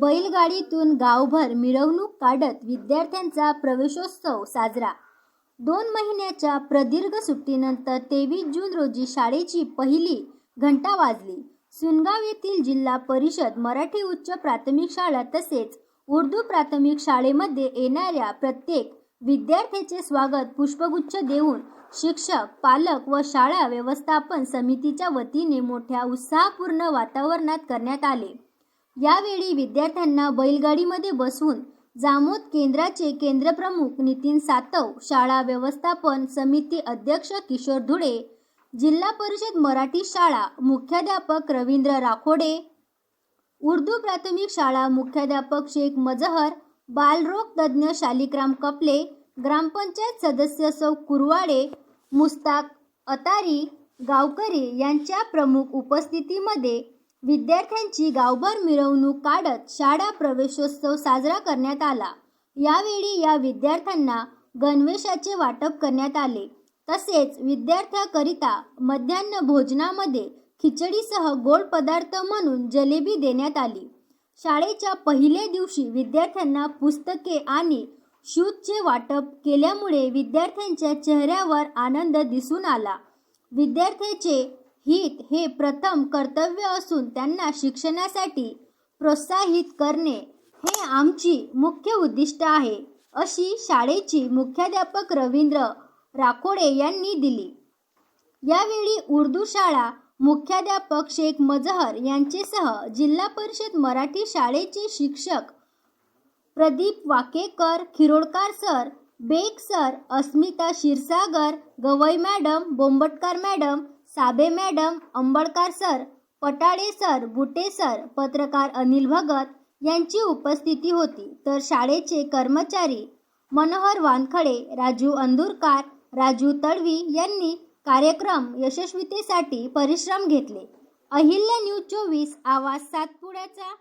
बैलगाडीतून गावभर मिरवणूक काढत विद्यार्थ्यांचा प्रवेशोत्सव साजरा. दोन महिन्याच्या प्रदीर्घ सुट्टीनंतर तेवीस जून रोजी शाळेची पहिली घंटा वाजली. सुनगाव येथील जिल्हा परिषद मराठी उच्च प्राथमिक शाळा तसेच उर्दू प्राथमिक शाळेमध्ये येणाऱ्या प्रत्येक विद्यार्थ्याचे स्वागत पुष्पगुच्छ देऊन शिक्षक पालक व शाळा व्यवस्थापन समितीच्या वतीने मोठ्या उत्साहपूर्ण वातावरणात करण्यात आले. यावेळी विद्यार्थ्यांना बैलगाडीमध्ये बसून जामोद केंद्राचे केंद्रप्रमुख नितीन सातव शाळा व्यवस्थापन समिती अध्यक्ष किशोर धुळे जिल्हा परिषद मराठी शाळा मुख्याध्यापक रवींद्र राखोडे उर्दू प्राथमिक शाळा मुख्याध्यापक शेख मजहर बालरोग तज्ज्ञ शालिग्राम कपले ग्रामपंचायत सदस्य सौ कुरवाडे मुस्ताक अतारी गावकरी यांच्या प्रमुख उपस्थितीमध्ये विद्यार्थ्यांची गावभर मिरवणूक काढत शाळा प्रवेशोत्सव साजरा करण्यात आला. यावेळी या विद्यार्थ्यांना गणवेशाचे वाटप करण्यात आले. तसेच विद्यार्थ्याकरिता मध्यान्ह भोजनामध्ये खिचडीसह गोड पदार्थ म्हणून जलेबी देण्यात आली. शाळेच्या पहिल्या दिवशी विद्यार्थ्यांना पुस्तके आणि शूजचे वाटप केल्यामुळे विद्यार्थ्यांच्या चेहऱ्यावर आनंद दिसून आला. विद्यार्थ्याचे हित हे प्रथम कर्तव्य असून त्यांना शिक्षणासाठी प्रोत्साहित करणे हे आमची मुख्य उद्दिष्ट आहे अशी शाळेची मुख्याध्यापक रवींद्र राखोडे यांनी दिली. यावेळी उर्दू शाळा मुख्याध्यापक शेख मजहर यांचेसह जिल्हा परिषद मराठी शाळेचे शिक्षक Pradeep Wakekar Khirodkar sir Baig sir Asmita Kshirsagar Gawai madam Bombatkar madam Sabe madam Ambadkar sir Patale sir Bute sir पत्रकार अनिल भगत यांची उपस्थिती होती. तर शाळेचे कर्मचारी मनोहर वानखडे राजू अंदुरकार राजू तडवी यांनी कार्यक्रम यशस्वीतेसाठी परिश्रम घेतले. अहिल्या न्यूज चोवीस आवाज सातपुड्याचा